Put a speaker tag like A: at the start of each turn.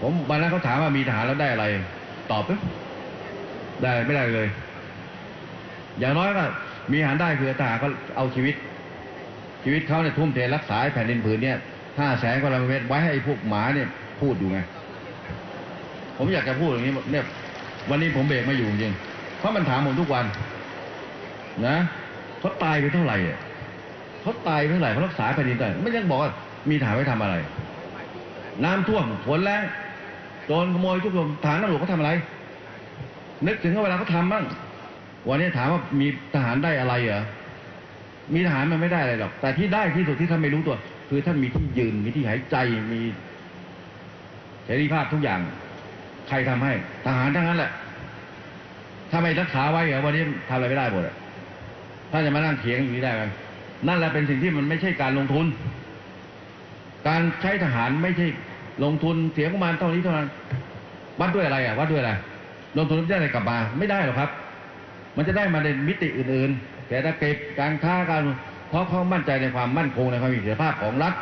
A: ผมวันนั้นเขาถามว่ามีทหารแล้วได้อะไร ตอบไหมได้ไม่ได้เลย อย่างน้อยก็มีทหารได้คือทหารก็เอาชีวิต ชีวิตเขาเนี่ยทุ่มเทรักษาแผ่นดินผืนเนี่ยห้าแสนกว่ากิโลเมตรไว้ให้อ้พวกหมาเนี่ยพูดอยู่ไง ผมอยากจะพูดอย่างนี้เนี่ยวันนี้ผมเบรกไมาอยู่จริงเพราะมันถามผมทุกวัน นะเขาตายไปเท่าไหร่เขาตายไปเท่าไหร่เขารักษาแผ่นดินได้ไม่ยังบอกว่ามีฐานไว้ทำอะไร น้ำท่วมฝนแรง โจรขโมยทุกคนฐานตำรวจเขาทำอะไร นึกถึงเวลาเขาทำบ้างวันนี้ถามว่ามีทหารได้อะไรเหรอมีทหารมันไม่ได้อะไรหรอก แต่ที่ได้ที่สุดที่ท่านไม่รู้ตัว คือท่านมีที่ยืนมีที่หายใจมีเสรีภาพทุกอย่าง ใครทำให้ ทหารทั้งนั้นแหละถ้าไม่รักษาไว้เหรอวันนี้ทำอะไรไม่ได้หมดอะถ้าจะมานั่งเถียงอย่างนี้ได้ไหมนั่นแหละเป็นสิ่งที่มันไม่ใช่การลงทุน การใช้ทหารไม่ใช่ ลงทุนเสียประมาณเท่านี้เท่านั้นวัดด้วยอะไรอะวัดด้วยอะไรลงทุนได้อะไรกลับมา ไม่ได้หรอกครับ มันจะได้มาในมิติอื่นๆเศรษฐกิจการค้าการเพราะเขามั่นใจในความมั่นคงในความมีเสถียรภาพของรัฐ